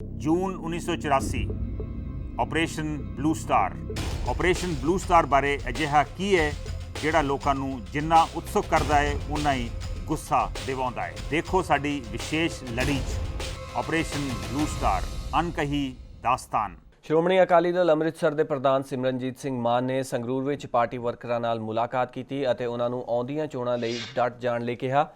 ਜੂਨ 1984 Operation Blue Star Operation Blue Star ਬਾਰੇ ਅਜਿਹਾ ਕੀ ਹੈ, ਜਿਹੜਾ ਲੋਕਾਂ ਨੂੰ ਜਿੰਨਾ ਉਤਸੁਕ ਕਰਦਾ ਹੈ ਉਨਾ ਹੀ ਗੁੱਸਾ ਦਿਵਾਉਂਦਾ ਹੈ। ਦੇਖੋ ਸਾਡੀ ਵਿਸ਼ੇਸ਼ ਲੜੀ 'ਚ ਆਪਰੇਸ਼ਨ ਬਲੂ ਸਟਾਰ ਅਨਕਹੀ ਦਾਸਤਾਨ। ਸ਼੍ਰੋਮਣੀ ਅਕਾਲੀ ਦਲ ਅੰਮ੍ਰਿਤਸਰ ਦੇ ਪ੍ਰਧਾਨ ਸਿਮਰਨਜੀਤ ਸਿੰਘ ਮਾਨ ਨੇ ਸੰਗਰੂਰ ਵਿੱਚ ਪਾਰਟੀ ਵਰਕਰਾਂ ਨਾਲ ਮੁਲਾਕਾਤ ਕੀਤੀ ਅਤੇ ਉਹਨਾਂ ਨੂੰ ਆਉਂਦੀਆਂ ਚੋਣਾਂ ਲਈ ਡਟ ਜਾਣ ਲਈ ਕਿਹਾ।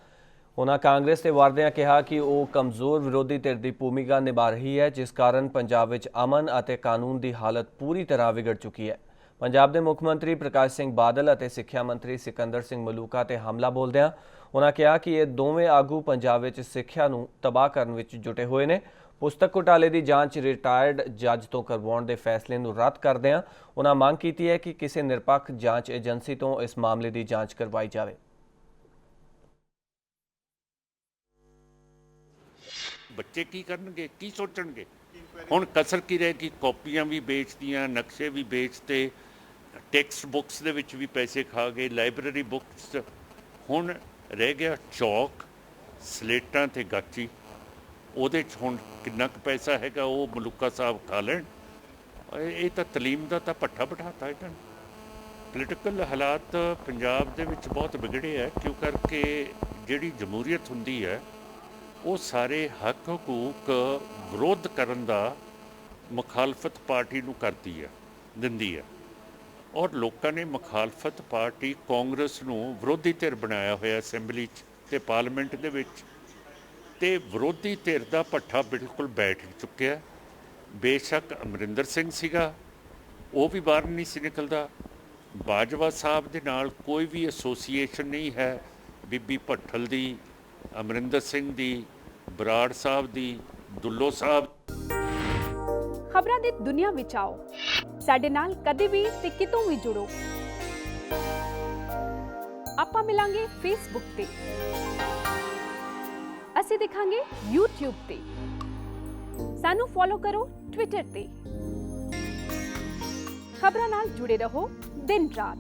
ਉਹਨਾਂ ਕਾਂਗਰਸ ਤੇ ਵਾਰਦਿਆਂ ਕਿਹਾ ਕਿ ਉਹ ਕਮਜ਼ੋਰ ਵਿਰੋਧੀ ਧਿਰ ਦੀ ਭੂਮਿਕਾ ਨਿਭਾ ਰਹੀ ਹੈ, ਜਿਸ ਕਾਰਨ ਪੰਜਾਬ ਵਿੱਚ ਅਮਨ ਅਤੇ ਕਾਨੂੰਨ ਦੀ ਹਾਲਤ ਪੂਰੀ ਤਰ੍ਹਾਂ ਵਿਗੜ ਚੁੱਕੀ ਹੈ। ਪੰਜਾਬ ਦੇ ਮੁੱਖ ਮੰਤਰੀ ਪ੍ਰਕਾਸ਼ ਸਿੰਘ ਬਾਦਲ ਅਤੇ ਸਿੱਖਿਆ ਮੰਤਰੀ ਸਿਕੰਦਰ ਸਿੰਘ ਮਲੂਕਾ ਤੇ ਹਮਲਾ ਬੋਲਦਿਆਂ ਉਹਨਾਂ ਕਿਹਾ ਕਿ ਇਹ ਦੋਵੇਂ ਆਗੂ ਪੰਜਾਬ ਵਿੱਚ ਸਿੱਖਿਆ ਨੂੰ ਤਬਾਹ ਕਰਨ ਵਿੱਚ ਜੁਟੇ ਹੋਏ ਨੇ। ਪੁਸਤਕ ਘੁਟਾਲੇ ਦੀ ਜਾਂਚ ਰਿਟਾਇਰਡ ਜੱਜ ਤੋਂ ਕਰਵਾਉਣ ਦੇ ਫੈਸਲੇ ਨੂੰ ਰੱਦ ਕਰਦਿਆਂ ਉਹਨਾਂ ਮੰਗ ਕੀਤੀ ਹੈ ਕਿ ਕਿਸੇ ਨਿਰਪੱਖ ਜਾਂਚ ਏਜੰਸੀ ਤੋਂ ਇਸ ਮਾਮਲੇ ਦੀ ਜਾਂਚ ਕਰਵਾਈ ਜਾਵੇ। ਬੱਚੇ ਕੀ ਕਰਨਗੇ, ਕੀ ਸੋਚਣਗੇ? ਹੁਣ ਕਸਰ ਕੀ ਰਹਿ ਗਈ ਕਾਪੀਆਂ ਵੀ ਵੇਚਦੀਆਂ ਨਕਸ਼ੇ ਵੀ ਵੇਚਤੇ, ਟੈਕਸਟ ਬੁੱਕਸ ਦੇ ਵਿੱਚ ਵੀ ਪੈਸੇ ਖਾ ਗਏ, ਲਾਇਬ੍ਰੇਰੀ ਬੁੱਕਸ ਹੁਣ ਰਹਿ ਗਿਆ ਚੌਕ, ਸਲੇਟਾਂ ਤੇ ਗਾਚੀ। ਉਹਦੇ 'ਚ ਹੁਣ ਕਿੰਨਾ ਕੁ ਪੈਸਾ ਹੈਗਾ, ਉਹ ਮਲੂਕਾ ਸਾਹਿਬ ਖਾ ਲੈਣ। ਇਹ ਤਾਂ ਤਲੀਮ ਦਾ ਤਾਂ ਪੱਠਾ ਬਿਠਾਤਾ ਇਹਨਾਂ ਨੇ। ਪੋਲੀਟੀਕਲ ਹਾਲਾਤ ਪੰਜਾਬ ਦੇ ਵਿੱਚ ਬਹੁਤ ਵਿਗੜੇ ਹੈ ਕਿਉਂ ਕਰਕੇ ਜਿਹੜੀ ਜਮਹੂਰੀਅਤ ਹੁੰਦੀ ਹੈ ਉਹ ਸਾਰੇ ਹੱਕ ਹਕੂਕ ਵਿਰੋਧ ਕਰਨ ਦਾ ਮੁਖਾਲਫਤ ਪਾਰਟੀ ਨੂੰ ਕਰਦੀ ਹੈ ਦਿੰਦੀ ਹੈ ਔਰ ਲੋਕਾਂ ਨੇ ਮੁਖਾਲਫਤ ਪਾਰਟੀ ਕਾਂਗਰਸ ਨੂੰ ਵਿਰੋਧੀ ਧਿਰ ਬਣਾਇਆ ਹੋਇਆ ਅਸੈਂਬਲੀ 'ਚ ਤੇ ਪਾਰਲੀਮੈਂਟ ਦੇ ਵਿੱਚ। ਤੇ ਵਿਰੋਧੀ ਧਿਰ ਦਾ ਪੱਠਾ ਬਿਲਕੁਲ ਬੈਠ ਚੁੱਕਿਆ। ਬੇਸ਼ੱਕ ਅਮਰਿੰਦਰ ਸਿੰਘ ਸੀਗਾ, ਉਹ ਵੀ ਬਾਹਰ ਨਹੀਂ ਸੀ ਨਿਕਲਦਾ। ਬਾਜਵਾ ਸਾਹਿਬ ਦੇ ਨਾਲ ਕੋਈ ਵੀ ਐਸੋਸੀਏਸ਼ਨ ਨਹੀਂ ਹੈ ਬੀਬੀ ਭੱਠਲ ਦੀ। ਅਮਰਿੰਦਰ ਸਿੰਘ ਦੀ, ਬਰਾੜ ਸਾਹਿਬ ਦੀ, ਦੁੱਲੋ ਸਾਹਿਬ ਖਬਰਾਂ ਦੀ ਦੁਨੀਆ ਵਿੱਚ ਆਓ। ਸਾਡੇ ਨਾਲ ਕਦੇ ਵੀ ਤੇ ਕਿਤੋਂ ਵੀ ਜੁੜੋ। ਆਪਾਂ ਮਿਲਾਂਗੇ ਫੇਸਬੁੱਕ ਤੇ। ਅਸੀਂ ਦਿਖਾਂਗੇ YouTube ਤੇ। ਸਾਨੂੰ ਫੋਲੋ ਕਰੋ Twitter ਤੇ। ਖਬਰਾਂ ਨਾਲ ਜੁੜੇ ਰਹੋ ਦਿਨ ਰਾਤ।